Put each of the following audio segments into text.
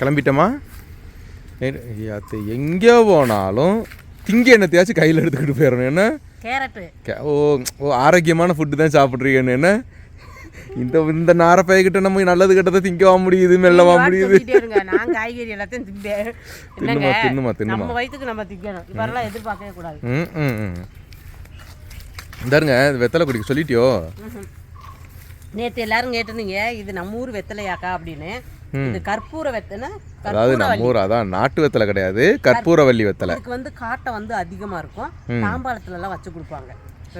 கிளம்பிட்டோமா அது எங்கே போனாலும் திங்க என்னத்தையாச்சும் கையில் எடுத்துக்கிட்டு போயிடணும். என்ன? ஓ ஓ ஆரோக்கியமான ஃபுட்டு தான் சாப்பிட்றீங்கன்னு. என்ன? இந்த இந்த நாரப்பையக்கிட்ட நம்ம நல்லது கெட்டதை திங்கவா முடியுது மெல்லவா முடியுது. நான் காய்கறி எல்லாத்தையும் திம்பேன். தின்னுமா, தின்னுமா, தின்னுமா. நம்ம வயிற்றுக்கு நம்ம திங்கணும். இவரெல்லாம் எதிர்பார்க்கவே கூடாது. ம் ம் ம். இந்தாருங்க வெத்தலை குடிக்க சொல்லிட்டியோ? நேற்று எல்லாரும் கேட்டிருந்தீங்க இது நம்ம ஊர் வெத்தலையாக்கா அப்படின்னு. இது கற்பூர வெத்தனை அதாவது நம்ம ஊர் அதான் நாட்டு வெத்தலை கிடையாது. கற்பூரவல்லி வெத்தலை. இதுக்கு வந்து காட்டை வந்து அதிகமாக இருக்கும். தாம்பாளத்துல எல்லாம் வச்சு கொடுப்பாங்க.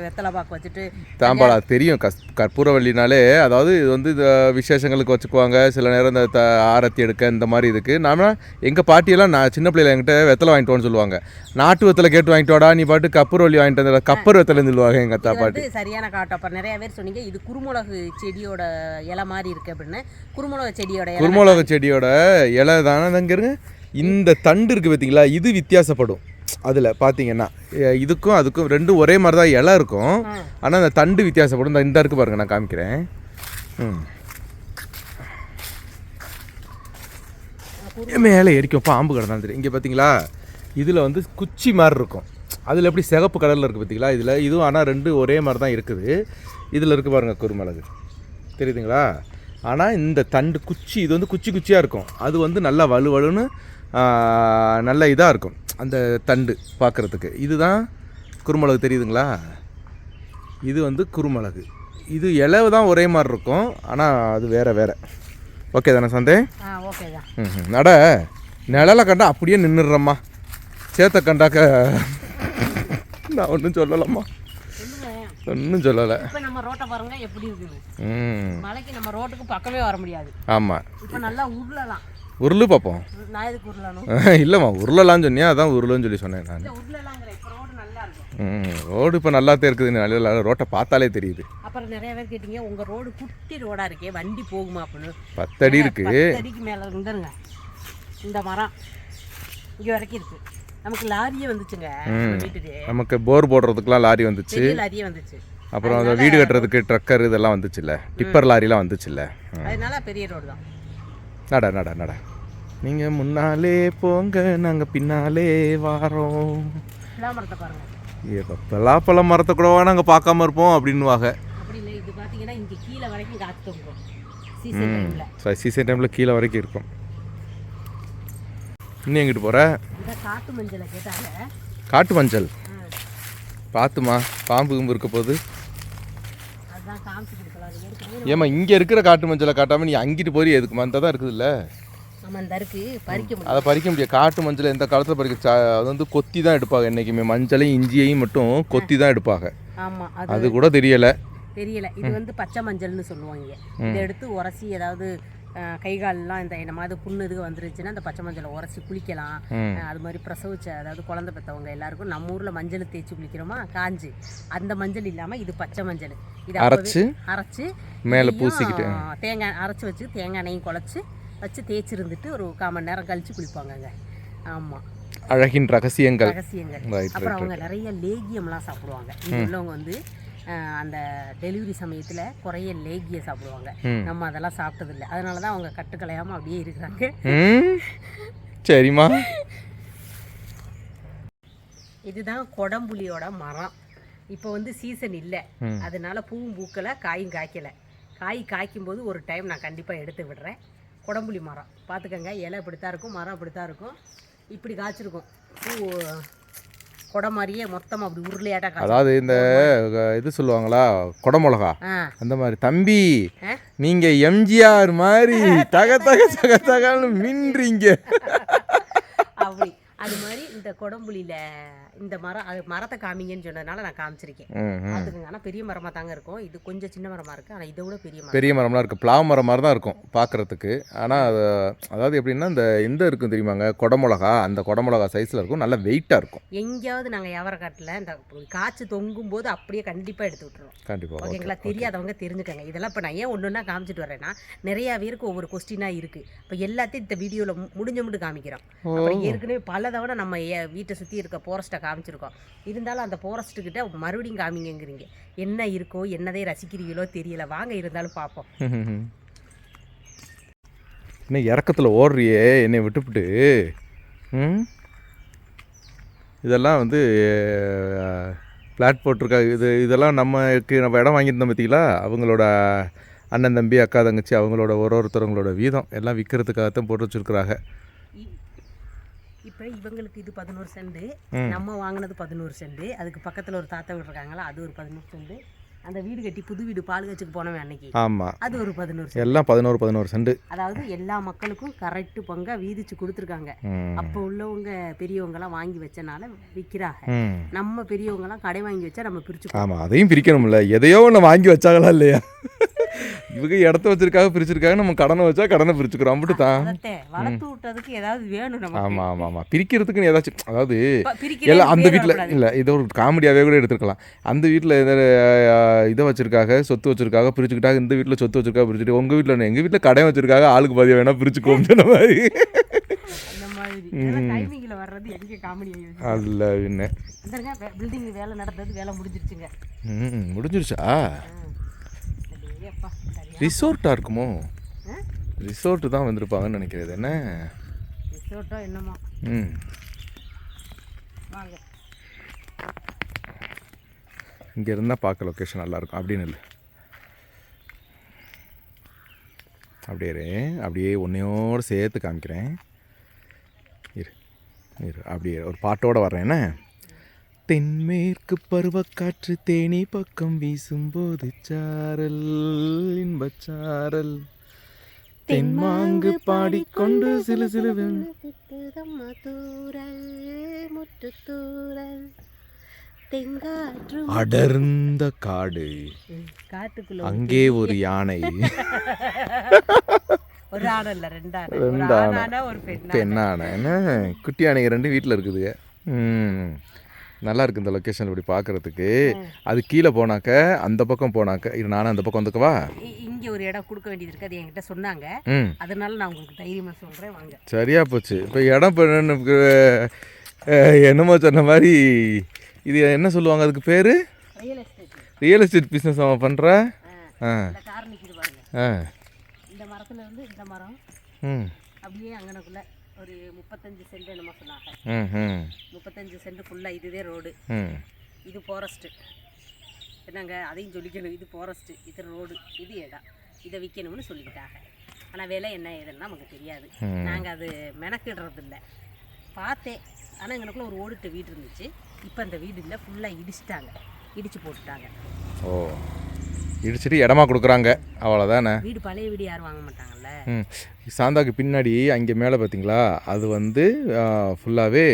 வெத்தலை பாக்கு வச்சுட்டு தாம்பாளா தெரியும். கஸ் கற்பூரவல்லினாலே அதாவது இது வந்து இந்த விசேஷங்களுக்கு வச்சுக்குவாங்க. சில நேரம் இந்த த ஆரத்தி எடுக்க இந்த மாதிரி இதுக்கு நாம எங்கள் பாட்டியெல்லாம் நான் சின்ன பிள்ளைல என்கிட்ட வெத்தலை வாங்கிட்டு வான்னு சொல்லுவாங்க. நாட்டு வெத்தலை கேட்டு வாங்கிட்டு வாடா நீ பாட்டு கற்பூரவல்லி வாங்கிட்டு வந்து கப்பர் வெத்தலைன்னு சொல்லுவாங்க எங்கள் அத்தா பாட்டி. சரியான காட்டம் அப்போ நிறைய பேர் சொன்னீங்க இது குருமுளகு செடியோட இலை மாதிரி இருக்கு அப்படின்னு. குருமுளகு செடியோட குருமுளகு செடியோட இலை தானே இருங்க இந்த தண்டு இருக்குது பார்த்தீங்களா இது வித்தியாசப்படும். அதில் பார்த்தீங்கன்னா இதுக்கும் அதுக்கும் ரெண்டும் ஒரே மாதிரி தான் இலை இருக்கும். ஆனால் அந்த தண்டு வித்தியாசப்படும். இந்த இந்த இருக்கு பாருங்க நான் காமிக்கிறேன். ம். மேலே எரிக்கும் பாம்பு கிடந்தாலும் தெரியும் இங்கே பார்த்தீங்களா இதில் வந்து குச்சி மாதிரி இருக்கும். அதில் எப்படி சிகப்பு கலரில் இருக்குது பார்த்தீங்களா இதில்? இதுவும் ஆனால் ரெண்டு ஒரே மாதிரி தான் இருக்குது. இதில் இருக்கு பாருங்க குருமிளகு. தெரியுதுங்களா? ஆனால் இந்த தண்டு குச்சி இது வந்து குச்சி குச்சியாக இருக்கும். அது வந்து நல்லா வலு வலுன்னு நல்ல இதாக இருக்கும். அந்த தண்டு பார்க்குறதுக்கு. இதுதான் குருமிளகு தெரியுதுங்களா? இது வந்து குருமிளகு. இது இலவு தான் ஒரே மாதிரி இருக்கும். ஆனால் அது வேற வேற. ஓகே தானே சந்தே? ம். நட நிழலை கண்டா அப்படியே நின்றுடுறம்மா சேத்த கண்டாக்க நான் ஒன்றும் சொல்லலம்மா. ஒன்றும் சொல்லலை. இப்போ நம்ம ரோட்டை பாருங்க எப்படி இருக்குது ம். மலைக்கு நம்ம ரோட்டுக்கு பக்கமே வர முடியாது. ஆமாம் இப்போ நல்லா உருளலாம். உருளு பார்ப்போம் இல்லைம்மா உருளலாம்னு சொன்னியா? அதான் உருளுன்னு சொல்லி சொன்னேன் நான். ரோடு இப்போ நல்லா தான் இருக்குது. நல்ல ரோட்டை பார்த்தாலே தெரியுது. அப்புறம் நிறைய பேர் கேட்டீங்க உங்க ரோடு குட்டி ரோடா இருக்கே வண்டி போகுமா அப்படின்னு. பத்தடி இருக்கு. அடிக்கு மேல இருந்துருங்க இந்த மரம் இங்க வரைக்கும் இருக்கு. நமக்கு லாரியே வந்துச்சுங்க நமக்கு போர் போடுறதுக்குலாம் லாரி வந்துச்சு. லாரியே வந்துச்சு. அப்புறம் அந்த வீடு கட்டுறதுக்கு ட்ரக்கர் இதெல்லாம் வந்துச்சுல்ல. டிப்பர் லாரிலாம் வந்துச்சுல்ல. அதனால பெரிய ரோடு தான். நட நட நட. நீங்கள் முன்னாலே போங்க நாங்கள் பின்னாலே வாரோம். பலாப்பழம் மரத்தை கூடவா நாங்கள் பார்க்காம இருப்போம் அப்படின்னுவாங்க. அப்படி இல்லை இது பார்த்தீங்கன்னா இங்க கீழே வரைக்கும் காத்து தொங்கும். சீசன் டைம்ல. கீழே வரைக்கும் இருக்கும். இன்னும் எங்கிட்டு போகிற காட்டு மஞ்சளை பார்த்துமா பாம்பு கும்பு இருக்க போது ஏம்மா இங்கே இருக்கிற காட்டு மஞ்சளை காட்டாமல் நீ அங்கிட்டு போய் எதுக்குமா அந்த தான் இருக்குதுல்ல? நம்ம இந்த இருக்கு. பறிக்க முடியும். அதை பறிக்க முடியாது. காட்டு மஞ்சள் எந்த காலத்தில் பறிக்க அது வந்து கொத்தி தான் எடுப்பாங்க என்றைக்குமே மஞ்சளையும் இஞ்சியையும் மட்டும் கொத்தி தான் எடுப்பாங்க. அது கூட தெரியலை. தெரியல. இது வந்து பச்சை மஞ்சள்னு சொல்லுவாங்க இதை எடுத்து உரசி ஏதாவது கை கால்லாம் இந்த என்ன மாதிரி புண்ணு இதுக்கு வந்துருச்சுன்னா இந்த பச்சை மஞ்சளை உரசி குளிக்கலாம். அது மாதிரி பிரசவிச்ச அதாவது குழந்தை பெற்றவங்க எல்லாருக்கும் நம்ம ஊர்ல மஞ்சள் தேய்ச்சி குளிக்கிறோமா? காஞ்சு. அந்த மஞ்சள் இல்லாம இது பச்சை மஞ்சள். இது அரைச்சு? அரைச்சு மேலே பூசிக்கிட்டு. தேங்காய் அரைச்சு வச்சு தேங்காய் எண்ணெயும் குழச்சி வச்சு தேய்ச்சிருந்துட்டு ஒரு கால் மணி நேரம் கழிச்சு குளிப்பாங்கங்க. ஆமா. அழகின் ரகசியங்கள். ரகசியங்கள். அப்புறம் அவங்க நிறைய லேகியம்லாம் சாப்பிடுவாங்க. உள்ளவங்க வந்து அந்த டெலிவரி சமயத்துல குறைய லேகியம் சாப்பிடுவாங்க. நம்ம அதெல்லாம் சாப்பிட்டதில்ல. அதனால தான் அவங்க கட்டுக்கலையாம அப்படியே இருக்கிறாங்க. சரிம்மா. இதுதான் கொடம்புலியோட மரம். இப்போ வந்து சீசன் இல்லை. அதனால பூவும் பூக்கலை காயும் காய்க்கலை. காய் காய்க்கும் போது ஒரு டைம் நான் கண்டிப்பாக எடுத்து விடுறேன். கொடம்புலி மரம். பார்த்துக்கங்க இலை இப்படித்தான் இருக்கும் மரம் இப்படித்தான் இருக்கும். இப்படி காய்ச்சிருக்கும். பூ கொடை மாதிரியே மொத்தமாக அப்படி உருளையாட்டா அதாவது இந்த இது சொல்லுவாங்களா குடமிளகா? அந்த மாதிரி. தம்பி? நீங்க எம்ஜிஆர் மாதிரி தக தக தக தகன்னு மின்றீங்க அப்படி. அது மாதிரி இந்த கொடம்புலியில இந்த மரம் அது மரத்தை காமிங்கன்னு சொன்னதுனால நான் காமிச்சிருக்கேன். பார்த்துக்கங்க ஆனால் பெரிய மரமாக தாங்க இருக்கும். இது கொஞ்சம் சின்ன மரமாக இருக்குது ஆனால் இதை விட பெரிய மரம். பெரிய மரம்லாம் இருக்குது பிளாவ் மரம் மாதிரி தான் இருக்கும் பார்க்குறதுக்கு ஆனால் அது அதாவது எப்படின்னா இந்த இந்த இருக்கும் தெரியுமாங்க? குடமிளகா. அந்த குடமிளகா சைஸில் இருக்கும். நல்லா வெயிட்டாக இருக்கும். எங்கேயாவது நாங்கள் வியாபாரக்காட்டில் இந்த காய்ச்சி தொங்கும் போது அப்படியே கண்டிப்பாக எடுத்து விட்டுருவோம். கண்டிப்பாக ஓகேங்களா? தெரியாதவங்க தெரிஞ்சுக்கங்க. இதெல்லாம் இப்போ நான் ஏன் ஒன்று ஒன்றா காமிச்சிட்டு வரேன்னா நிறையா பேருக்கு ஒவ்வொரு கொஸ்டினாக இருக்குது இப்போ எல்லாத்தையும் இந்த வீடியோவில் முடிஞ்ச மட்டும் காமிக்கிறோம். ஏற்கனவே பல தவணை நம்ம வீட்டை சுற்றி இருக்க ஃபாரஸ்ட்டை காமிச்சிருக்கோம். இருந்தாலும் அந்த ஃபாரஸ்ட்டுக்கிட்ட மறுபடியும் காமிங்கங்கிறீங்க. என்ன இருக்கோ என்னதே ரசிக்கிறீங்களோ தெரியல. வாங்க இருந்தாலும் பார்ப்போம். என்ன இறக்கத்தில் ஓடுறியே? என்னை விட்டுவிட்டு இதெல்லாம் வந்து பிளாட் போட்டிருக்காங்க இது இதெல்லாம் நம்மக்கு நம்ம இடம் வாங்கியிருந்தோம் பார்த்தீங்களா? அவங்களோட அண்ணன் தம்பி அக்கா தங்கச்சி அவங்களோட ஒரு ஒருத்தரவங்களோட வீதம். எல்லாம் விற்கிறதுக்காகத்தான் போட்டு வச்சுருக்குறாங்க. இப்போ இவங்களுக்கு இது பதினோரு செண்டு. நம்ம வாங்கினது பதினோரு செண்டு அதுக்கு பக்கத்தில் ஒரு தாத்தா வீடு இருக்காங்களா அது ஒரு பதினோரு செண்டு. அந்த வீடு கட்டி புது வீடு பால் காய்ச்சுக்கு போனவன் அன்னைக்கு. ஆமாம் அது ஒரு பதினோரு எல்லாம் பதினோரு பதினோரு செண்டு. அதாவது எல்லா மக்களுக்கும் கரெக்ட் பங்கா வீதிச்சு கொடுத்துருக்காங்க. அப்போ உள்ளவங்க பெரியவங்கலாம் வாங்கி வச்சனால விற்கிறாங்க நம்ம பெரியவங்கலாம் கடை வாங்கி வச்சா நம்ம பிரிச்சு ஆமாம் அதையும் பிரிக்கணும்ல. எதையோ ஒன்று வாங்கி வச்சாங்களா இல்லையா? இவங்க இடத்த வச்சிருக்காக பிரிச்சிருக்காங்க நம்ம கடனை வச்சா கடனை பிரிச்சுக்கிறோம். அப்படி தான். அதத்தை வளர்த்து விட்டதுக்கு ஏதாவது வேணும் நம்ம ஆமாம் ஆமாம் ஆமாம் பிரிக்கிறதுக்குன்னு ஏதாச்சும் அதாவது எல்லாம் அந்த வீட்டில் இல்லை இதை ஒரு காமெடியாகவே கூட எடுத்துக்கலாம் அந்த வீட்டில் இதை வச்சிருக்காங்க சொத்து வச்சிருக்காங்க பிரிச்சுக்கிட்டாங்க இந்த வீட்டில் சொத்து வச்சிருக்காங்க பிரிச்சுட்டு உங்கள் வீட்டில் எங்கள் வீட்டில் கடை வச்சிருக்காங்க ஆளுக்கு பாதியாக வேணால் பிரிச்சுக்கோம் சொன்ன மாதிரி. அந்த மாதிரி. டைமிங்கில் வர்றது எங்கே காமெடி? ஆகிடுச்சு அதில் என்ன அந்தங்க பில்டிங் வேலை நடந்தது வேலை முடிஞ்சிருச்சுங்க. ம் முடிஞ்சிருச்சா? ரிசோர்ட்டாக இருக்குமோ? ரிசோர்ட்டு தான் வந்திருப்பாங்கன்னு நினைக்கிறது என்ன? ரிசோர்ட்டோ என்னமோ. ம். இங்கே இருந்தால் பார்க்க லொக்கேஷன் நல்லாயிருக்கும். அப்படின்னு இல்லை அப்படியே. அப்படியே உன்னையோடு சேர்த்து காமிக்கிறேன். இரு. இரு. அப்படியே ஒரு பாட்டோட வர்றேன். என்ன? தென்மேற்கு பருவக்காற்று தேனி பக்கம் வீசும்போது சாரல் இன்பச்சாரல் தென்மாங்கு பாடிக்கொண்டு சிலு சிலு தெங்காற்று அடர்ந்த காடு. அங்கே ஒரு யானை. ஒரு ஆண் இல்ல ரெண்டு ஆண் ஒரு ரெண்டு ஆணை. ஆணானா ஒரு பெண் பெண்ணான என்ன? குட்டி யானைங்க ரெண்டு வீட்டில் இருக்குதுங்க. ம். நல்லா இருக்கு இந்த லொக்கேஷன் இப்படி பார்க்கறதுக்கு அது கீழே போனாக்க அந்த பக்கம் போனாக்க இது நானும் அந்த பக்கம் வந்துக்கவா? இங்க ஒரு இடம் கொடுக்க வேண்டியது இருக்கு அது என்கிட்ட சொன்னாங்க. அதனால நான் உங்களுக்கு தைரியமா சொல்றேன் வாங்க. சரியா போச்சு. இப்போ இடம் என்னமோ சொன்ன மாதிரி இது என்ன சொல்லுவாங்க அதுக்கு பேர்? ரியல் எஸ்டேட் பிஸ்னஸ் அவன் பண்ணுற ஆ. ஆ. இந்த மரத்துல இருந்து இந்த மரம். ம். அப்படியே அங்கனக்குள்ள ஒரு முப்பத்தஞ்சு சென்ட் என்னமோ சொன்னாங்க. ம் ம். முப்பத்தஞ்சு சென்ட் ஃபுல்லா இதுதே ரோடு இது ஃபாரஸ்ட்டு என்னங்க அதையும் சொல்லிக்கணும். இது ஃபாரஸ்ட்டு இது ரோடு இது இடம். இதை விற்கணும்னு சொல்லிக்கிட்டாங்க. ஆனால் விலை என்ன ஏதுன்னு நமக்கு தெரியாது. நாங்கள் அது மெனக்கிடுறது இல்லை பார்த்தேன். ஆனால் எங்களுக்குள்ள ஒரு ஓடிட்ட வீடு இருந்துச்சு. இப்போ அந்த வீடு இல்லை. ஃபுல்லாக இடிச்சிட்டாங்க. இடிச்சு போட்டுட்டாங்க. ஓ. இடிச்சிட்டு இடமா கொடுக்குறாங்க. அவ்வளோதானே வீடு பழைய வீடு யாரும் வாங்க மாட்டாங்கல்ல? ம். சாந்தாக்கு பின்னாடி அங்கே மேலே பார்த்தீங்களா? அது வந்து ஃபுல்லாகவே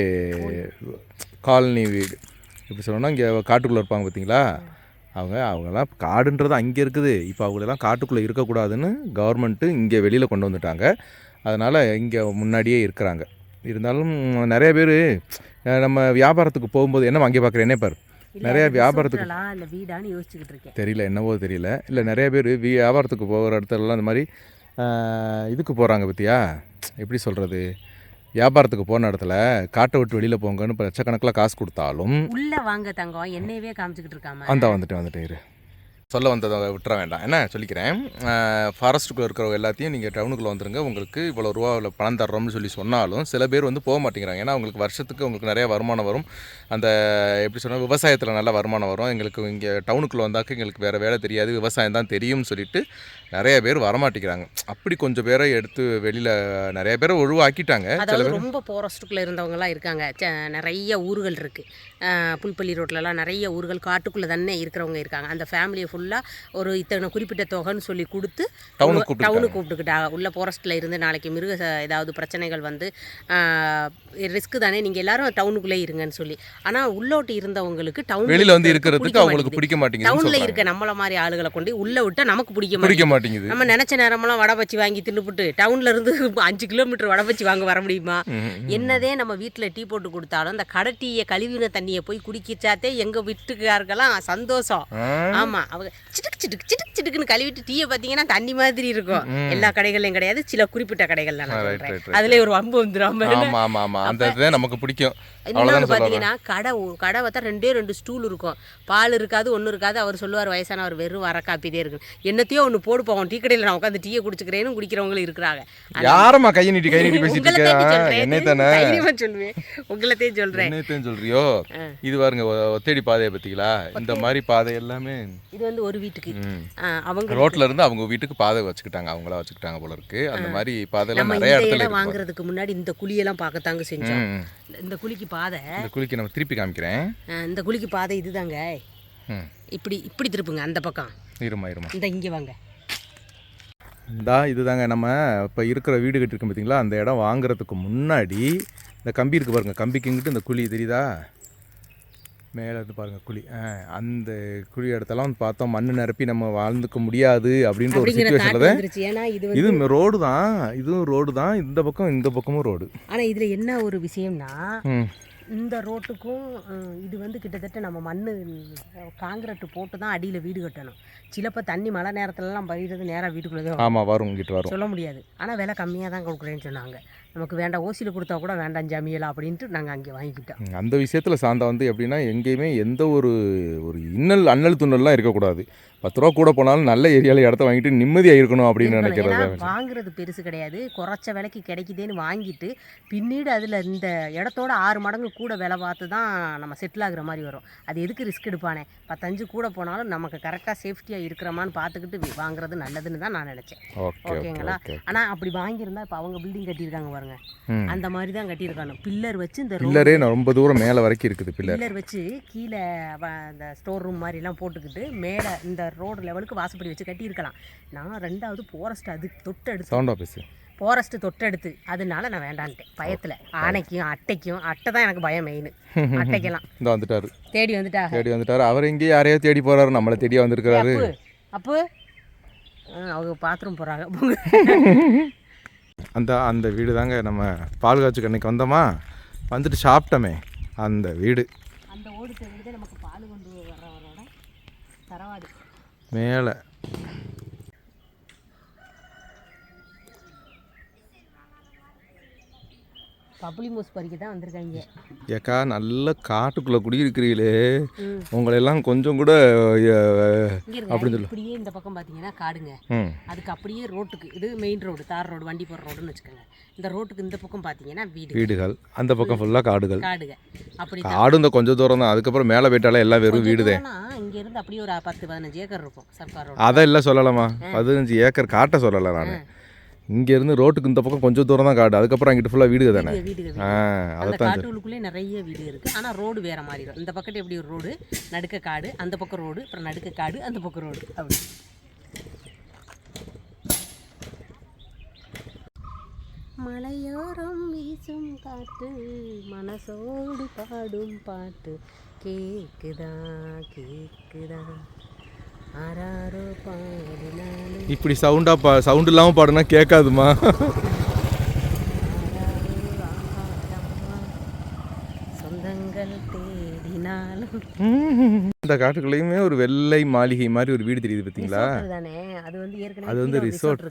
காலனி வீடு. எப்படி சொல்லணும்னா இங்கே காட்டுக்குள்ளே இருப்பாங்க பார்த்தீங்களா? அவங்க அவங்கெல்லாம் காடுன்றது அங்கே இருக்குது. இப்போ அவங்களெல்லாம் காட்டுக்குள்ளே இருக்கக்கூடாதுன்னு கவர்மெண்ட்டு இங்கே வெளியில் கொண்டு வந்துட்டாங்க. அதனால் இங்கே முன்னாடியே இருக்கிறாங்க. இருந்தாலும் நிறைய பேர் நம்ம வியாபாரத்துக்கு போகும்போது என்ன அங்கே பார்க்குறேன் என்ன பாரு நிறைய வியாபாரத்துக்கு இல்லை வீடான்னு யோசிச்சுக்கிட்டு இருக்கேன். தெரியல என்னவோ தெரியல. இல்லை நிறைய பேர் வியாபாரத்துக்கு போகிற இடத்துலலாம் இந்த மாதிரி இதுக்கு போகிறாங்க பற்றியா எப்படி சொல்கிறது வியாபாரத்துக்கு போன இடத்துல காட்டை விட்டு வெளியில் போங்கன்னு இப்போ லட்சக்கணக்கில் காசு கொடுத்தாலும் உள்ள வாங்க தங்கம் என்னையவே காமிச்சுக்கிட்டு இருக்காம. அந்த வந்துட்டு வந்துட்டு இரு. சொல்ல வந்ததை விட்டுற வேண்டாம். என்ன? சொல்லிக்கிறேன். ஃபாரஸ்ட்டுக்குள்ளே இருக்கிறவங்க எல்லாத்தையும் நீங்கள் டவுனுக்குள்ளே வந்துருங்க. உங்களுக்கு இவ்வளோ ரூபாவில் பணம் தர்றோம்னு சொல்லி சொன்னாலும் சில பேர் வந்து போக மாட்டேங்கிறாங்க. ஏன்னா அவங்களுக்கு வருஷத்துக்கு உங்களுக்கு நிறைய வருமானம் வரும். அந்த எப்படி சொன்னால் விவசாயத்தில் நல்ல வருமானம் வரும். எங்களுக்கு இங்கே டவுனுக்குள்ளே வந்தாக்க எங்களுக்கு வேறு வேலை தெரியாது. விவசாயம் தான் தெரியும்னு சொல்லிட்டு நிறைய பேர் வரமாட்டேங்கிறாங்க. அப்படி கொஞ்சம் பேரை எடுத்து வெளியில் நிறைய பேரை ஒழுவாக்கிட்டாங்க. சில அதாவது பேர் ரொம்ப ஃபாரஸ்ட்டுக்குள்ளே இருந்தவங்கலாம் இருக்காங்க. நிறைய ஊர்கள் இருக்குது புல்பள்ளி ரோட்லலாம் நிறைய ஊர்கள் காட்டுக்குள்ளே தானே இருக்கிறவங்க இருக்காங்க. அந்த ஃபேமிலியை ஃபுல்லாக ஒரு இத்தனை குறிப்பிட்ட தொகைன்னு சொல்லி கொடுத்து டவுனுக்கு கூப்பிட்டு டவுனுக்கு கூப்பிட்டுக்கிட்டாங்க உள்ள ஃபாரஸ்ட்டில் இருந்து நாளைக்கு மிருக ஏதாவது பிரச்சனைகள் வந்து ரிஸ்க் தானே நீங்கள் எல்லாரும் டவுனுக்குள்ளே இருங்கன்னு சொல்லி. ஆனால் உள்ளோட்டு இருந்தவங்களுக்கு டவுன் வெளியில் வந்து இருக்கிறதுக்கு அவங்களுக்கு பிடிக்க மாட்டேங்குதுன்னு டவுனில் இருக்க நம்மள மாதிரி ஆளுகளை கொண்டு உள்ளே விட்டால் நமக்கு பிடிக்க மாட்டேங்குது பிடிக்க மாட்டேங்குது. நம்ம நினச்ச நேரமெல்லாம் வடை பச்சி வாங்கி தின்னுபுட்டு டவுன்ல இருந்து அஞ்சு கிலோமீட்டர் வடை பச்சி வாங்க வர முடியுமா? என்னதே நம்ம வீட்டில் டீ போட்டு கொடுத்தாலும் அந்த கடை டீயை கழுவின தண்ணியை போய் குடிக்கிச்சாத்தே எங்கள் வீட்டுக்காருக்கெல்லாம் சந்தோஷம். ஆமாம் அவங்க சிட்டுக்கு சிட்டுக்கு சிட்டுக்கு சிட்டுக்குன்னு கழுவிட்டு டீயை பார்த்தீங்கன்னா தண்ணி மாதிரி இருக்கும். எல்லா கடைகள்லையும் கிடையாது. சில குறிப்பிட்ட கடைகள்ல நான் சொல்றேன். அதுல ஒரு வம்பு வந்துடும் அந்த நமக்கு பிடிக்கும். இன்னொன்று பார்த்தீங்கன்னா கடை கடை பார்த்தா ரெண்டே ரெண்டு ஸ்டூல் இருக்கும். பால் இருக்காது ஒன்றும் இருக்காது. அவர் சொல்லுவார் வயசானவர் வெறும் வர காப்பிதே இருக்கு என்னத்தையோ ஒன்று போடு போவோம். டீ கடையில் நான் உட்காந்து டீயை குடிச்சுக்கிறேன்னு குடிக்கிறவங்களும் இருக்கிறாங்க. யாரம்மா கை நீட்டி கை நீட்டி பேசிட்டு உங்களை தேடி இருக்க? சொல்றேன். என்னை தானே தைரியமா சொல்லுவேன் உங்களைத்தையும் சொல்றேன். சொல்றியோ? இது பாருங்க ஒத்தடி பாதையை பத்திங்களா இந்த மாதிரி பாதை எல்லாமே இது வந்து ஒரு வீட்டுக்கு. அவங்க ரோட்ல இருந்து அவங்க வீட்டுக்கு பாதை வச்சுக்கிட்டாங்க அவங்களா வச்சுக்கிட்டாங்க போல இருக்கு. அந்த மாதிரி பாதையெல்லாம் நிறைய இடத்துல வாங்குறதுக்கு முன்னாடி இந்த குழியெல்லாம் பார்க்கத்தாங்க செஞ்சோம். இந்த குழிக்கு பாதை. இந்த குளிக்கு நம்ம திருப்பி காமிக்கிறேன். இந்த குழிக்கு பாதை இதுதாங்க. இப்படி இப்படி திருப்புங்க அந்த பக்கம். இருமா இருமா இந்த இங்க வாங்க. இந்தா இதுதாங்க நம்ம இப்போ இருக்கிற வீடு கட்டிருக்கோம் பார்த்தீங்களா அந்த இடம் வாங்குறதுக்கு முன்னாடி இந்த கம்பி இருக்கு பாருங்க கம்பிக்கு இங்கிட்டு இந்த குழி தெரியுதா? மேலே இருந்து பாருங்க குழி. அந்த குழி இடத்தெல்லாம் வந்து பார்த்தோம் மண் நிரப்பி நம்ம வாழ்ந்துக்க முடியாது அப்படின்ற ஒரு சுச்சுவேஷனில் இது ரோடு தான். இதுவும் ரோடு தான். இந்த பக்கம் இந்த பக்கமும் ரோடு. ஆனா இதுல என்ன ஒரு விஷயம்னா இந்த ரோட்டுக்கும் இது வந்து கிட்டத்தட்ட நம்ம மண் காங்கிரட்டு போட்டு தான் அடியில் வீடு கட்டணும். சிலப்போ தண்ணி மழை நேரத்துலலாம் பயிறது நேராக வீட்டுக்குள்ளே. ஆமாம் வரும் இங்கிட்டு வரும். சொல்ல முடியாது. ஆனால் விலை கம்மியாக தான் கொடுக்குறேன்னு சொன்னாங்க. நமக்கு வேண்டாம் ஓசியில் கொடுத்தா கூட வேண்டாம் ஜாமியலா அப்படின்ட்டு நாங்கள் அங்கே வாங்கிக்கிட்டோம். அந்த விஷயத்தில் சாந்தா வந்து எப்படின்னா எங்கேயுமே எந்த ஒரு ஒரு இன்னல் அண்ணல் துண்ணல்லாம் இருக்கக்கூடாது. பத்து ரூபா கூட போனாலும் நல்ல ஏரியாவில் இடத்த வாங்கிட்டு நிம்மதியாக இருக்கணும் அப்படின்னு நினைக்கிறது வாங்குறது பெருசு கிடையாது. குறைச்ச விலைக்கு கிடைக்குதேன்னு வாங்கிட்டு பின்னீடு அதில் இந்த இடத்தோட ஆறு மடங்கு கூட விலை பார்த்து தான் நம்ம செட்டில் ஆகுற மாதிரி வரும். அது எதுக்கு ரிஸ்க் எடுப்பானே? பத்தஞ்சு கூட போனாலும் நமக்கு கரெக்டாக சேஃப்டியாக இருக்கிறோமான்னு பார்த்துக்கிட்டு வாங்குறது நல்லதுன்னு தான் நான் நினச்சேன். ஓகே ஓகே ஓகேங்களா? ஓகே ஆனால் அப்படி வாங்கியிருந்தா இப்போ அவங்க பில்டிங் கட்டியிருக்காங்க பாருங்க. அந்த மாதிரி தான் கட்டியிருக்காங்க பில்லர் வச்சு இந்த பில்லரே ரொம்ப தூரம் மேலே வரைக்கும் இருக்குது பில்லர். பில்லர் வச்சு கீழே அந்த ஸ்டோர் ரூம் மாதிரிலாம் போட்டுக்கிட்டு மேலே இந்த ரோடு லெவலுக்கு வாசப்படி வச்சு கட்டியிருக்கலாம். நான் ரெண்டாவது போரஸ்ட் அது தொட்டெடுத்து சவுண்ட் ஆஃபீஸு போரஸ்ட் தொட்டெடுத்து. அதனால நான் வேண்டான்ட்டேன். பயத்தில். ஆனைக்கும் அட்டைக்கும் அட்டை தான் எனக்கு பயம் மெயின் அட்டைக்கெல்லாம். இந்த வந்துட்டாரு. தேடி வந்துட்டா தேடி வந்துட்டாரு. அவர் எங்கேயும் யாரையோ தேடி போறாரு. நம்மளை தேடியா வந்திருக்கிறாரு. அப்பு அவங்க பாத்ரூம் போகிறாங்க அந்த அந்த வீடு தாங்க நம்ம பால் காய்ச்சி அன்னைக்கு வந்தோமா? வந்துட்டு சாப்பிட்டோமே அந்த வீடு. அந்த ஓடு தெரிஞ்சு நமக்கு பால் கொண்டு தரவாது மேலே. பப்புளி மூஸ் பறிக்க தான் வந்திருக்காங்க. ஏக்கா நல்ல காட்டுக்குள்ளே குடியிருக்கிறீங்களே. ம். உங்களெல்லாம் கொஞ்சம் கூட அப்படின்னு சொல்லு. இப்படியே இந்த பக்கம் பார்த்தீங்கன்னா காடுங்க. அதுக்கு அப்படியே ரோட்டுக்கு இது மெயின் ரோடு தார் ரோடு வண்டி போகிற ரோடுன்னு வச்சுக்கோங்க. இந்த ரோட்டுக்கு இந்த பக்கம் பார்த்தீங்கன்னா வீடு வீடுகள். அந்த பக்கம் ஃபுல்லாக காடுகள். காடுங்க. அப்படி காடு இந்த கொஞ்சம் தூரம் தான். அதுக்கப்புறம் மேலே போயிட்டாலே எல்லாம் வெறும் வீடு தான் இங்க இருந்து அப்படியே ஒரு பத்து பதினஞ்சு ஏக்கர் இருக்கும் சர்க்கார் ரோடு அதை இல்லை சொல்லலாமா? பதினஞ்சு ஏக்கர் காட்ட சொல்லலை நான். இங்கேருந்து ரோட்டுக்கு இந்த பக்கம் கொஞ்சம் தூரம் தான் காடு. அதுக்கப்புறம் அங்கிட்டு ஃபுல்லாக வீடு தானே? ஆ அந்த அதைத்தான் காட்டுக்குள்ளே நிறைய வீடு இருக்கு. ஆனா ரோடு வேற மாதிரி இருக்கும். இந்த பக்கத்து எப்படி ஒரு ரோடு? நடுக்க காடு அந்த பக்கம் ரோடு அப்புறம் நடுக்க காடு அந்த பக்கம் ரோடு. அப்படி. மலையோரம் வீசும் காற்று மனசோடு பாடும் பாட்டு. கேக்குதா கேக்குதா? இப்படி சவுண்டாக பா சவுண்ட் இல்லாமல் பாடுனா கேட்காதுமா? சொந்தங்கள் தேடினாலும் இந்த காட்டுக்குள்ளேயுமே ஒரு வெள்ளை மாளிகை மாதிரி ஒரு வீடு தெரியுது பார்த்தீங்களா தானே? அது வந்து ஏற்கனவே அது வந்து ரிசோர்ட்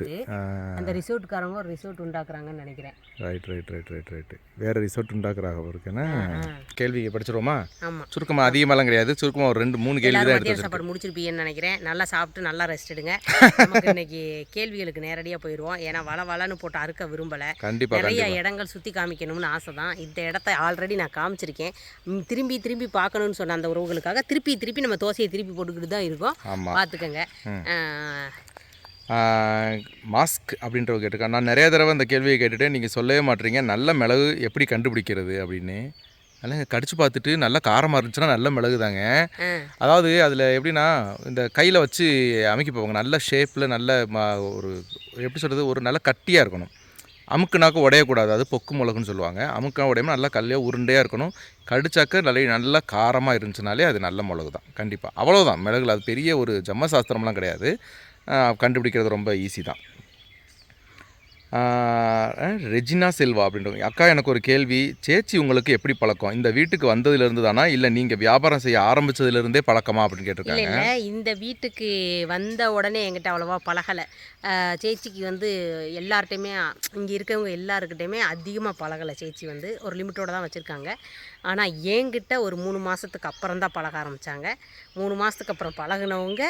அந்த ரிசோர்ட்காரங்க ஒரு ரிசோர்ட் உண்டாக்குறாங்கன்னு நினைக்கிறேன். Right right right right right வேறு ரிசோர்ட் உண்டாக்குறாங்க இருக்குன்னா கேள்வி படிச்சிருவோமா? சுருக்கமாக அதிகமாலாம் கிடையாது. சுருக்கமாக ஒரு ரெண்டு மூணு கேள்வி தான் எடுத்து சாப்பாடு முடிச்சிருப்பீங்கன்னு நினைக்கிறேன். நல்லா சாப்பிட்டு நல்லா ரெஸ்ட் எடுங்க. நமக்கு இன்னைக்கு கேள்விகளுக்கு நேரடியாக போயிடுவோம் ஏன்னா வள வளன்னு போட்டு அறுக்க விரும்பலை. கண்டிப்பாக நிறைய இடங்கள் சுற்றி காமிக்கணும்னு ஆசை தான். இந்த இடத்த ஆல்ரெடி நான் காமிச்சிருக்கேன். திரும்பி திரும்பி பார்க்கணும்னு சொன்ன அந்த உறவுகளுக்காக திருப்பி திருப்பி நம்ம தோசையை திருப்பி போட்டுக்கிட்டு தான் இருக்கோம். ஆமாம் பார்த்துக்கங்க. மாஸ்க் அப்படின்றவங்க கேட்டிருக்கா நான் நிறைய தடவை இந்த கேள்வியை கேட்டுட்டு நீங்கள் சொல்லவே மாட்டீங்க. நல்ல மிளகு எப்படி கண்டுபிடிக்கிறது அப்படின்னு. அதனால் கடிச்சு பார்த்துட்டு நல்லா காரமாக இருந்துச்சுன்னா நல்ல மிளகு தாங்க. அதாவது அதில் எப்படின்னா இந்த கையில் வச்சு அமைக்க போவாங்க. நல்ல ஷேப்பில் நல்ல ஒரு எப்படி சொல்கிறது ஒரு நல்ல கட்டியாக இருக்கணும். அமுக்குனாக்க உடையக்கூடாது. அது பொக்கு மிளகுன்னு சொல்லுவாங்க. அமுக்கா உடையமா நல்லா கல்லையாக உருண்டையாக இருக்கணும். கடிச்சாக்க நல்ல நல்லா காரமாக இருந்துச்சுனாலே அது நல்ல மிளகு தான் கண்டிப்பாக அவ்வளோதான் மிளகுல அது பெரிய ஒரு ஜம்ம சாஸ்திரம்லாம் கிடையாது. கண்டுபிடிக்கிறது ரொம்ப ஈஸி தான். ரெஜினா செல்வா அப்படின்றவங்க. அக்கா எனக்கு ஒரு கேள்வி. சேச்சி உங்களுக்கு எப்படி பழக்கம்? இந்த வீட்டுக்கு வந்ததுலேருந்து தானா? இல்லை நீங்கள் வியாபாரம் செய்ய ஆரம்பிச்சதுலேருந்தே பழக்கமா அப்படின்னு கேட்டிருக்காங்க. இந்த வீட்டுக்கு வந்த உடனே என்கிட்ட அவ்வளோவா பழகலை. சேச்சிக்கு வந்து எல்லார்ட்டையுமே இங்கே இருக்கவங்க எல்லாருக்கிட்டையுமே அதிகமாக பழகலை சேச்சி வந்து. ஒரு லிமிட்டோட தான் வச்சுருக்காங்க. ஆனால் என்கிட்ட ஒரு மூணு மாதத்துக்கு அப்புறம் தான் பழக ஆரம்பித்தாங்க மூணு மாதத்துக்கு அப்புறம் பழகுனவங்க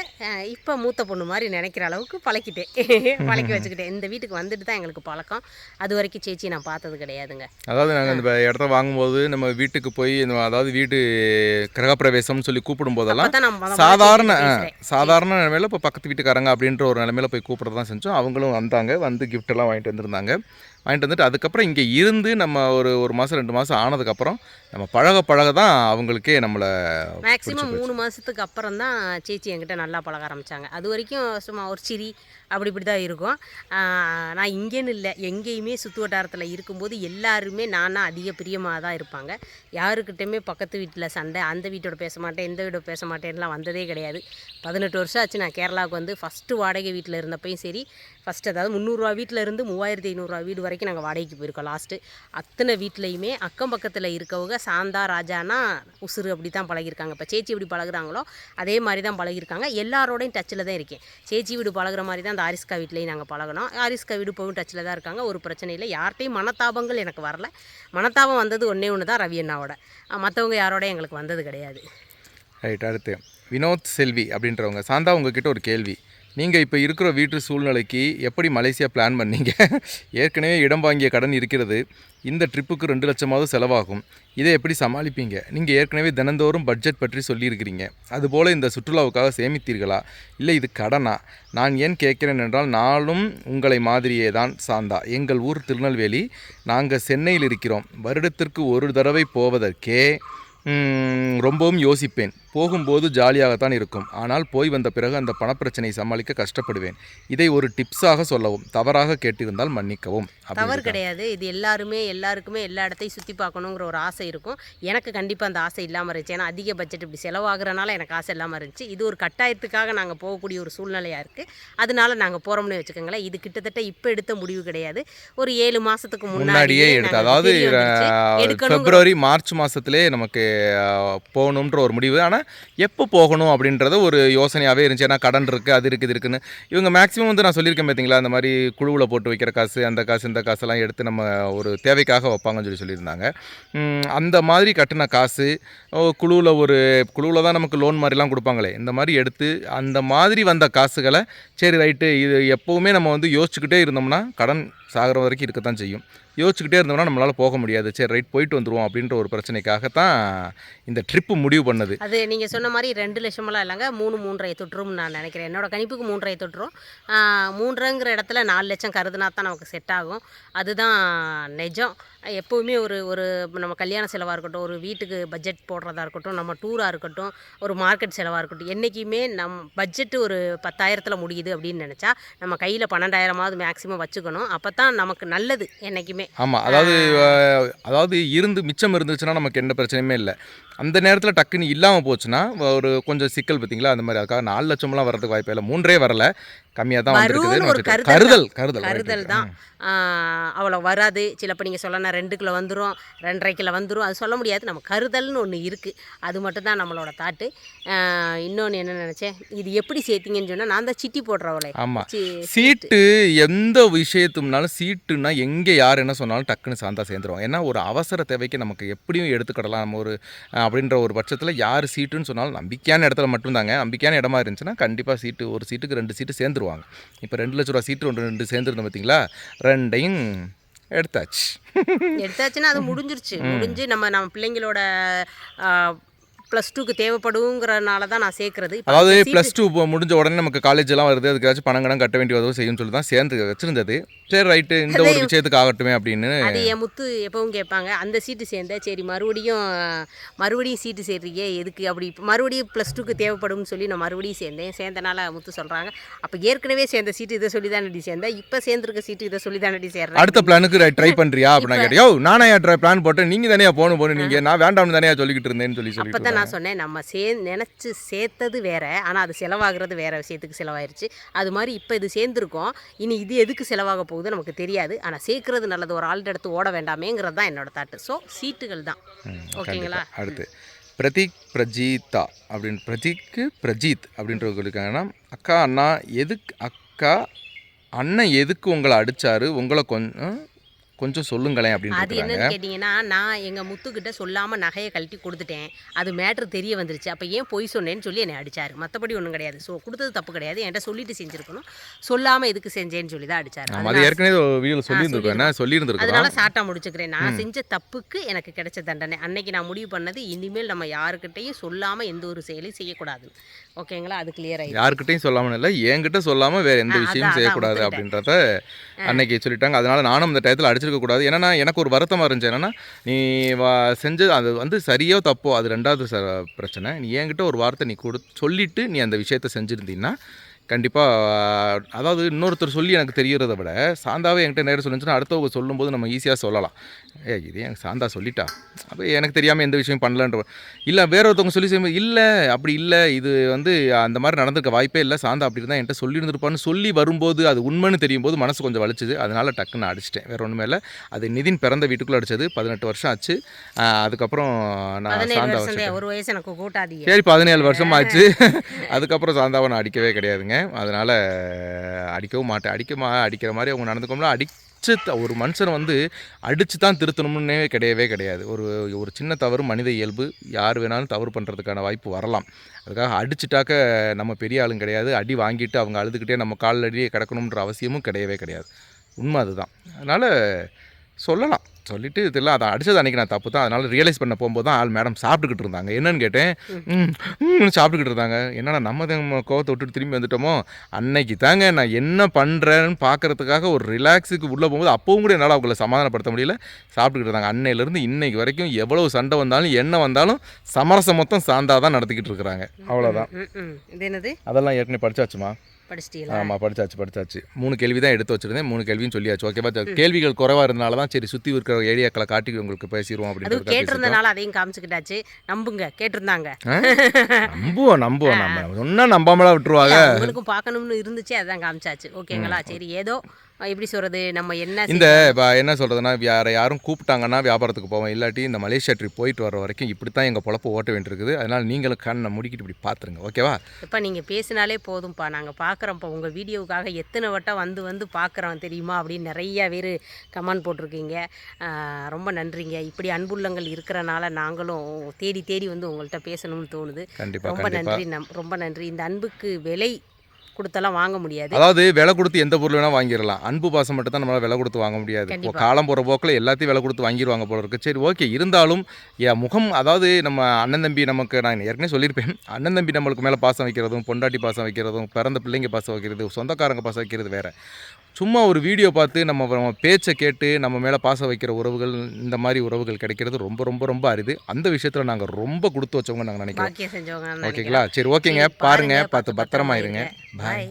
இப்போ மூத்த பொண்ணு மாதிரி நினைக்கிற அளவுக்கு பழக்கிட்டேன் பழக்கி வச்சுக்கிட்டேன். இந்த வீட்டுக்கு வந்துட்டு தான் எங்களுக்கு பழக்கம். அது வரைக்கும் சேச்சி நான் பார்த்தது கிடையாதுங்க. அதாவது நாங்கள் இந்த இடத்த வாங்கும்போது நம்ம வீட்டுக்கு போய் அதாவது வீடு கிரகப்பிரவேசம்னு சொல்லி கூப்பிடும் போதெல்லாம் சாதாரண. சாதாரண நிலைமையில இப்போ பக்கத்து வீட்டுக்காரங்க அப்படின்ற ஒரு நிலைமையில போய் கூப்பிட தான் செஞ்சோம். அவங்களும் வந்தாங்க வந்து gift எல்லாம் வாங்கிட்டு வந்திருந்தாங்க. வாங்கிட்டு வந்துட்டு அதுக்கப்புறம் இங்கே இருந்து நம்ம ஒரு ஒரு மாதம் ரெண்டு மாதம் ஆனதுக்கப்புறம் நம்ம பழக பழக தான் அவங்களுக்கே நம்மளை மேக்ஸிமம் மூணு மாதத்துக்கு அப்புறம் தான் சேச்சி என்கிட்ட நல்லா பழக ஆரம்பித்தாங்க அது வரைக்கும் சும்மா ஒரு சிரி அப்படி இப்படி தான் இருக்கும். நான் இங்கேன்னு இல்லை எங்கேயுமே சுற்று வட்டாரத்தில் இருக்கும்போது எல்லாருமே நானா அதிக பிரியமாக தான் இருப்பாங்க. யாருக்கிட்டையுமே பக்கத்து வீட்டில் சண்டை அந்த வீட்டோட பேச மாட்டேன் இந்த வீட்டோட பேச மாட்டேன்லாம் வந்ததே கிடையாது. பதினெட்டு வருஷம் ஆச்சு நான் கேரளாவுக்கு வந்து ஃபஸ்ட்டு வாடகை வீட்டில் இருந்தப்பையும் சரி ஃபஸ்ட்டு அதாவது முந்நூறுரூவா வீட்டில் இருந்து மூவாயிரத்தி ஐநூறுரூவா வீடு வரைக்கும் நாங்கள் வாடகைக்கு போயிருக்கோம் லாஸ்ட்டு அத்தனை வீட்லேயுமே அக்கம் பக்கத்தில் இருக்கவங்க சாந்தா ராஜானா உசுறு அப்படி தான் பழகிருக்காங்க இப்போ சேச்சி எப்படி பழகுறாங்களோ அதே மாதிரி தான் பழகிருக்காங்க எல்லாரோடையும் டச்சில் தான் இருக்கேன். சேச்சி வீடு பழகுற மாதிரி தான் அந்த ஆரிஸ்கா வீட்லேயும் நாங்கள் பழகணும். ஆரிஸ்கா வீடு போகும் டச்சில் தான் இருக்காங்க. ஒரு பிரச்சனை இல்லை. யார்கிட்டையும் மனத்தாபங்கள் எனக்கு வரல. மனத்தாபம் வந்தது ஒன்றே ஒன்று தான் ரவி அண்ணாவோட. மற்றவங்க யாரோட எங்களுக்கு வந்தது கிடையாது. ரைட் அடுத்து. வினோத் செல்வி அப்படின்றவங்க. சாந்தா உங்ககிட்ட ஒரு கேள்வி. நீங்கள் இப்போ இருக்கிற வீட்டு சூழ்நிலைக்கு எப்படி மலேசியா பிளான் பண்ணீங்க? ஏற்கனவே இடம் வாங்கிய கடன் இருக்கிறது. இந்த ட்ரிப்புக்கு ரெண்டு லட்சமாவது செலவாகும். இதை எப்படி சமாளிப்பீங்க? நீங்கள் ஏற்கனவே தினந்தோறும் பட்ஜெட் பற்றி சொல்லியிருக்கிறீங்க. அதுபோல் இந்த சுற்றுலாவுக்காக சேமித்தீர்களா? இல்லை இது கடனா? நான் ஏன் கேட்குறேன் என்றால் நாளும் உங்களை மாதிரியே தான் சாந்தா. எங்கள் ஊர் திருநெல்வேலி நாங்கள் சென்னையில் இருக்கிறோம். வருடத்திற்கு ஒரு தடவை போவதற்கே ரொம்பவும் யோசிப்பேன். போகும்போது ஜாலியாகத்தான் இருக்கும். ஆனால் போய் வந்த பிறகு அந்த பணப்பிரச்சனையை சமாளிக்க கஷ்டப்படுவேன். இதை ஒரு டிப்ஸாக சொல்லவும் தவறாக கேட்டிருந்தால் மன்னிக்கவும் தவறு. கிடையாது. இது எல்லாருமே எல்லாருக்குமே எல்லா இடத்தையும் சுற்றி பார்க்கணுங்கிற ஒரு ஆசை இருக்கும். எனக்கு கண்டிப்பாக அந்த ஆசை இல்லாமல் இருந்துச்சு. ஏன்னா அதிக பட்ஜெட் இப்படி செலவாகிறனால எனக்கு ஆசை இல்லாமல் இருந்துச்சு. இது ஒரு கட்டாயத்துக்காக நாங்கள் போகக்கூடிய ஒரு சூழ்நிலையாக இருக்குது அதனால நாங்கள் போகிறோம்னு வச்சுக்கோங்களேன் இது கிட்டத்தட்ட இப்போ எடுத்த முடிவு கிடையாது. ஒரு ஏழு மாதத்துக்கு முன்னாடியே எடுத்து. அதாவது பிப்ரவரி மார்ச் மாதத்துலேயே நமக்கு போகணுன்ற ஒரு முடிவு. ஆனால் எப்போ போகணும் அப்படின்றது ஒரு யோசனையாகவே இருந்துச்சு. ஏன்னா கடன் இருக்குது அது இருக்குது இது இருக்குன்னு. இவங்க மேக்ஸிமம் வந்து நான் சொல்லியிருக்கேன் பார்த்தீங்களா அந்த மாதிரி குழுவில் போட்டு வைக்கிற காசு அந்த காசு இந்த காசெல்லாம் எடுத்து நம்ம ஒரு தேவைக்காக வைப்பாங்கன்னு சொல்லி சொல்லியிருந்தாங்க. அந்த மாதிரி கட்டின காசு குழுவில் ஒரு குழுவில் தான் நமக்கு லோன் மாதிரிலாம் கொடுப்பாங்களே. இந்த மாதிரி எடுத்து அந்த மாதிரி வந்த காசுகளை சரி ரைட்டு இது எப்போவுமே நம்ம வந்து யோசிச்சுக்கிட்டே இருந்தோம்னா கடன் சாகிற வரைக்கும் இருக்கத்தான் செய்யும். யோசிச்சுக்கிட்டே இருந்தோம்னா நம்மளால் போக முடியாது. சரி ரைட் போயிட்டு வந்துடுவோம் அப்படின்ற ஒரு பிரச்சனைக்காக தான் இந்த ட்ரிப்பு முடிவு பண்ணது. அது நீங்கள் சொன்ன மாதிரி ரெண்டு லட்சமெல்லாம் இல்லைங்க. மூணு மூன்றரை தொற்றும்னு நான் நினைக்கிறேன். என்னோட கணிப்புக்கு மூன்றரை தொற்றும் மூன்றுங்கிற இடத்துல நாலு லட்சம் கருதுனா தான் நமக்கு செட் ஆகும். அதுதான் நிஜம். எப்போவுமே ஒரு ஒரு நம்ம கல்யாண செலவாக இருக்கட்டும் ஒரு வீட்டுக்கு பட்ஜெட் போடுறதா இருக்கட்டும் நம்ம டூராக இருக்கட்டும் ஒரு மார்க்கெட் செலவாக இருக்கட்டும் என்றைக்குமே நம் பட்ஜெட்டு ஒரு பத்தாயிரத்தில் முடியுது அப்படின்னு நினச்சா நம்ம கையில் பன்னெண்டாயிரமாவது மேக்ஸிமம் வச்சுக்கணும். அப்போ தான் நமக்கு நல்லது என்றைக்குமே ஆமாம் அதாவது அதாவது இருந்து மிச்சம் இருந்துச்சுன்னா நமக்கு எந்த பிரச்சனையுமே இல்லை. அந்த நேரத்தில் டக்குன்னு இல்லாமல் போச்சுன்னா ஒரு கொஞ்சம் சிக்கல் பார்த்தீங்களா அந்த மாதிரி அதுக்காக நாலு லட்சம்லாம் வரதுக்கு வாய்ப்பே இல்லை. மூன்றே வரல. கம்மியாக தான் வரும்னு ஒரு கருதல் கருதல் கருதல் கருதல். தான். அவ்வளோ வராது. சிலப்போ நீங்கள் சொல்லணும் ரெண்டு கிலோ வந்துடும் ரெண்டரை கிலோ வந்துடும் அது சொல்ல முடியாது. நம்ம கருதல்னு ஒன்று இருக்குது அது மட்டும் தான் நம்மளோட தாட்டு. இன்னொன்று என்ன நினச்சேன்? இது எப்படி சேர்த்தீங்கன்னு சொன்னால் நான் தான் சிட்டி போடுறவளே. ஆமாம் சீட்டு எந்த விஷயத்தும்னாலும் சீட்டுனா எங்கே யார் என்ன சொன்னாலும் டக்குன்னு சாந்தா சேர்ந்துரும் ஏன்னா ஒரு அவசர தேவைக்கு நமக்கு எப்படியும் எடுத்துக்கிடலாம். நம்ம ஒரு அப்படின்ற ஒரு பட்சத்தில் யார் சீட்டுன்னு சொன்னாலும் நம்பிக்கையான இடத்துல மட்டும்தாங்க. நம்பிக்கையான இடமா இருந்துச்சுன்னா கண்டிப்பாக சீட்டு ஒரு சீட்டுக்கு ரெண்டு சீட்டு சேர்ந்துருவாங்க இப்போ ரெண்டு லட்ச ரூபா சீட்டு ஒன்று ரெண்டு சேர்ந்துருந்தோம் பார்த்தீங்களா ரெண்டையும் எடுத்தாச்சு. எடுத்தாச்சுன்னா அது முடிஞ்சிருச்சு. முடிஞ்சு நம்ம நம்ம பிள்ளைங்களோட ப்ளஸ் டூக்கு தேவைப்படுங்கிறனால தான் நான் சேர்க்குறது. இப்போ அதாவது ப்ளஸ் டூ முடிஞ்ச உடனே நமக்கு காலேஜ் எல்லாம் வருது. அதுக்காச்சும் பணம் கடன் கட்ட வேண்டிய உதவி செய்யும்னு சொல்லி தான் சேர்ந்து வச்சிருந்தது. சரி ரைட்டு இந்த ஒரு விஷயத்துக்கு ஆகட்டுமே அப்படின்னு. அது என் முத்து எப்பவும் கேட்பாங்க அந்த சீட்டு சேர்ந்த சரி மறுபடியும் மறுபடியும் சீட்டு சேர்றீங்க எதுக்கு அப்படி? இப்ப மறுபடியும் ப்ளஸ் டூக்கு தேவைப்படும்னு சொல்லி நான் மறுபடியும் சேர்ந்தேன். சேர்ந்தனால முத்து சொல்கிறாங்க அப்போ ஏற்கனவே சேர்ந்த சீட்டு இதை சொல்லி தானடி சேர்ந்தேன் இப்போ சேர்ந்துருக்க சீட்டு இதை சொல்லி தானடி சேர்றேன் அடுத்த பிளானுக்கு ட்ரை பண்றியா? அப்படின்னு கேட்டேன் யோ நானே ட்ரை பிளான் போட்டேன்? நீங்க தானே போகணும் போகணும். நீங்க நான் வேண்டாம்னு தானே சொல்லிக்கிட்டு இருந்தேன்னு சொல்லி தான் நான் சொன்னேன் நம்ம சே நினச்சி சேர்த்தது வேற ஆனால் அது செலவாகிறது வேற விஷயத்துக்கு செலவாயிருச்சு. அது மாதிரி இப்போ இது சேர்ந்துருக்கோம். இனி இது எதுக்கு செலவாக போகுது நமக்கு தெரியாது. ஆனால் சேர்க்கறது நல்லது ஒரு ஆள்கிட்ட எடுத்து ஓட வேண்டாமேங்கிறது தான் என்னோட தாட்டு ஸோ சீட்டுகள் தான். ஓகேங்களா? அடுத்து பிரதீக் பிரஜீதா அப்படின்னு பிரதீக்கு பிரஜீத் அப்படின்றவங்க இருக்காங்கன்னா அக்கா அண்ணா எதுக்கு அக்கா அண்ணன் எதுக்கு உங்களை அடிச்சாரு? உங்களை கொஞ்சம் கொஞ்சம் சொல்லுங்களேன் அப்படின்னு அது என்னன்னு கேட்டிங்கன்னா நான் எங்கள் முத்துக்கிட்ட சொல்லாமல் நகையை கழட்டி கொடுத்துட்டேன். அது மேட்ரு தெரிய வந்துருச்சு. அப்போ ஏன் பொய் சொன்னேன்னு சொல்லி என்னை அடிச்சாரு. மற்றபடி ஒன்றும் கிடையாது. ஸோ கொடுத்தது தப்பு கிடையாது. என்கிட்ட சொல்லிட்டு செஞ்சுருக்கணும். சொல்லாமல் எதுக்கு செஞ்சேன்னு சொல்லி தான் ஆமாம் அது ஏற்கனவே வீடியோவில் சொல்லியிருந்துருக்கோம். என்ன? சொல்லியிருந்துருக்கோம் அதனால சாட்டா முடிச்சுக்கிறேன். நான் செஞ்ச தப்புக்கு எனக்கு கிடைச்ச தண்டனை. அன்னைக்கு நான் முடிவு பண்ணது இனிமேல் நம்ம யாருக்கிட்டையும் சொல்லாமல் எந்த ஒரு செயலையும் செய்யக்கூடாது. ஓகேங்களா? அது கிளியர் ஆயிடும் யாருக்கிட்டையும் சொல்லாமல் இல்லை என்கிட்ட சொல்லாமல் வேறு எந்த விஷயமும் செய்யக்கூடாது அப்படின்றத அன்னைக்கு சொல்லிட்டாங்க. அதனால நானும் அந்த டயத்தில் அடிச்சிருக்க கூடாது ஏன்னா எனக்கு ஒரு வருத்தமாக இருந்துச்சு. என்னன்னா நீ வா செஞ்ச அது வந்து சரியோ தப்போ அது ரெண்டாவது ச பிரச்சனை. நீ என்கிட்ட ஒரு வார்த்தை நீ கொடு சொல்லிட்டு நீ அந்த விஷயத்த செஞ்சுருந்தீங்கன்னா கண்டிப்பாக அதாவது இன்னொருத்தர் சொல்லி எனக்கு தெரியறதை விட சாந்தாவே என்கிட்ட நேரம் சொல்லிச்சுன்னா அடுத்தவங்க சொல்லும்போது நம்ம ஈஸியாக சொல்லலாம். ஏ இது எனக்கு சாந்தா சொல்லிட்டா? அப்போ எனக்கு தெரியாமல் எந்த விஷயம் பண்ணலன்ற இல்லை வேற ஒருத்தவங்க சொல்லி செய்யும்போது இல்லை அப்படி இல்லை இது வந்து அந்த மாதிரி நடந்திருக்க வாய்ப்பே இல்லை சாந்தா அப்படி இருந்தால் என்கிட்ட சொல்லியிருந்திருப்பான்னு சொல்லி வரும்போது அது உண்மைன்னு தெரியும் போது மனசு கொஞ்சம் வலிச்சுது. அதனால டக்குன்னு அடிச்சிட்டேன். வேற ஒன்றுமே இல்லை. அது நிதின் பிறந்த வீட்டுக்குள்ளே அடிச்சது. பதினெட்டு வருஷம் ஆச்சு. அதுக்கப்புறம் நான் சாந்தா ஒரு வயசு எனக்கு கூட்டாதீங்க சரி பதினேழு வருஷம் ஆச்சு. அதுக்கப்புறம் சாந்தாவை நான் அடிக்கவே கிடையாதுங்க. அதனால் அடிக்கவும் மாட்டேன். அடிக்க மா அடிக்கிற மாதிரி அவங்க நடந்துக்கோம்னா அடிச்சு த- ஒரு மனுஷனை வந்து அடித்து தான் திருத்தணும்னே கிடையவே கிடையாது. ஒரு ஒரு சின்ன தவறு மனித இயல்பு. யார் வேணாலும் தவறு பண்ணுறதுக்கான வாய்ப்பு வரலாம். அதுக்காக அடிச்சிட்டாக்க நம்ம பெரிய ஆளும் கிடையாது. அடி வாங்கிட்டு அவங்க அழுதுகிட்டே நம்ம காலில் அடியே கிடக்கணுன்ற அவசியமும் கிடையவே கிடையாது. உண்மை அதுதான். அதனால் சொல்லலாம். சொல்லிட்டு இதெல்லாம் அதை அடிச்சது அன்றைக்கி நான் தப்பு தான். அதனால் ரியலைஸ் பண்ண போகும்போது தான் ஆள் மேடம் சாப்பிட்டுக்கிட்டு இருந்தாங்க. என்னன்னு கேட்டேன் சாப்பிட்டுக்கிட்டு இருந்தாங்க. என்னடா நம்ம கோவத்தை விட்டுட்டு திரும்பி வந்துட்டோமோ? அன்னைக்கு தாங்க நான் என்ன பண்ணுறேன்னு பார்க்கறதுக்காக ஒரு ரிலாக்ஸுக்கு உள்ளே போகும்போது அப்பவும் கூட என்னால் அவங்கள சமாதானப்படுத்த முடியல. சாப்பிட்டுக்கிட்டு இருந்தாங்க. அன்னையிலேருந்து இன்னைக்கு வரைக்கும் எவ்வளவு சண்டை வந்தாலும் என்ன வந்தாலும் சமரசம் மொத்தம் சாந்தா தான் நடத்திக்கிட்டு இருக்கிறாங்க. அவ்வளோதான் அதெல்லாம் ஏற்கனவே படிச்சாச்சுமா? படிச்சிட்டீங்களா? ஆமாம் படிச்சாச்சு படிச்சாச்சு. மூணு கேள்வி தான் எடுத்து வச்சிருந்தேன். மூணு கேள்வியும் சொல்லியாச்சு. ஓகேவா கேள்விகள் குறைவாக இருந்தனால தான் சரி சுற்றி இருக்கிற ஏரியாக்களை காட்டி உங்களுக்கு பேசிடுவோம் பேசிட்டோம். கேட்டிருந்தனால அதையும் காமிச்சுக்கிட்டாச்சு. நம்புங்க கேட்டிருந்தாங்க. நம்புவோம் நம்புவோம். நம்ம சொன்னா நம்பாமலா விட்டுருவாங்க. உங்களுக்கும் பார்க்கணும்னு இருந்துச்சு அதான் காமிச்சாச்சு. ஓகேங்களா? சரி ஏதோ எப்படி சொல்றது? நம்ம என்ன இந்த என்ன சொல்கிறதுனா வேறு யாரும் கூப்பிட்டாங்கன்னா வியாபாரத்துக்கு போவோம். இல்லாட்டி இந்த மலேசியா ட்ரிப் போயிட்டு வர வரைக்கும் இப்படி தான் எங்கள் பொழப்பு ஓட்ட வேண்டியிருக்குது. அதனால் நீங்களும் கண்ணை முடிக்கிட்டு இப்படி பார்த்துருங்க ஓகேவா இப்போ நீங்கள் பேசினாலே போதும்ப்பா. நாங்கள் பார்க்குறோம்ப்பா உங்கள் வீடியோவுக்காக எத்தனை வட்டம் வந்து வந்து பார்க்குறோம் தெரியுமா? அப்படின்னு நிறைய பேர் கமெண்ட் போட்டிருக்கீங்க. ரொம்ப நன்றிங்க. இப்படி அன்புள்ளங்கள் இருக்கிறனால நாங்களும் தேடி தேடி வந்து உங்கள்கிட்ட பேசணும்னு தோணுது. ரொம்ப நன்றி நம் ரொம்ப நன்றி. இந்த அன்புக்கு விலை கொடுத்தெல்லாம் வாங்க முடியாது. அதாவது விலை கொடுத்து எந்த பொருள் வேணால் வாங்கிடலாம். அன்பு பாசம் மட்டும் தான் நம்மளால் விலை கொடுத்து வாங்க முடியாது. இப்போ. காலம் போகிற போக்கில் எல்லாத்தையும் விலை கொடுத்து வாங்கிடுவாங்க போல இருக்கு. சரி ஓகே. இருந்தாலும் என் முகம் அதாவது நம்ம அண்ணன் தம்பி நமக்கு நான் ஏற்கனவே சொல்லியிருப்பேன். அண்ணன் தம்பி நம்மளுக்கு மேலே பாசம் வைக்கிறதும் பொண்டாட்டி பாசம் வைக்கிறதும் பிறந்த பிள்ளைங்க பாசம் வைக்கிறது சொந்தக்காரங்க பாசம் வைக்கிறது வேற. சும்மா ஒரு வீடியோ பார்த்து நம்ம நம்ம பேச்சை கேட்டு நம்ம மேலே பாசம் வைக்கிற உறவுகள் இந்த மாதிரி உறவுகள் கிடைக்கிறது ரொம்ப ரொம்ப ரொம்ப அரிது. அந்த விஷயத்தில் நாங்கள் ரொம்ப கொடுத்து வச்சவங்க நாங்கள் நினைக்கிறோம். ஓகேங்களா? சரி ஓகேங்க. சரி, பாருங்க பாருங்க, பார்த்து பத்திரமா இருங்க. பாய்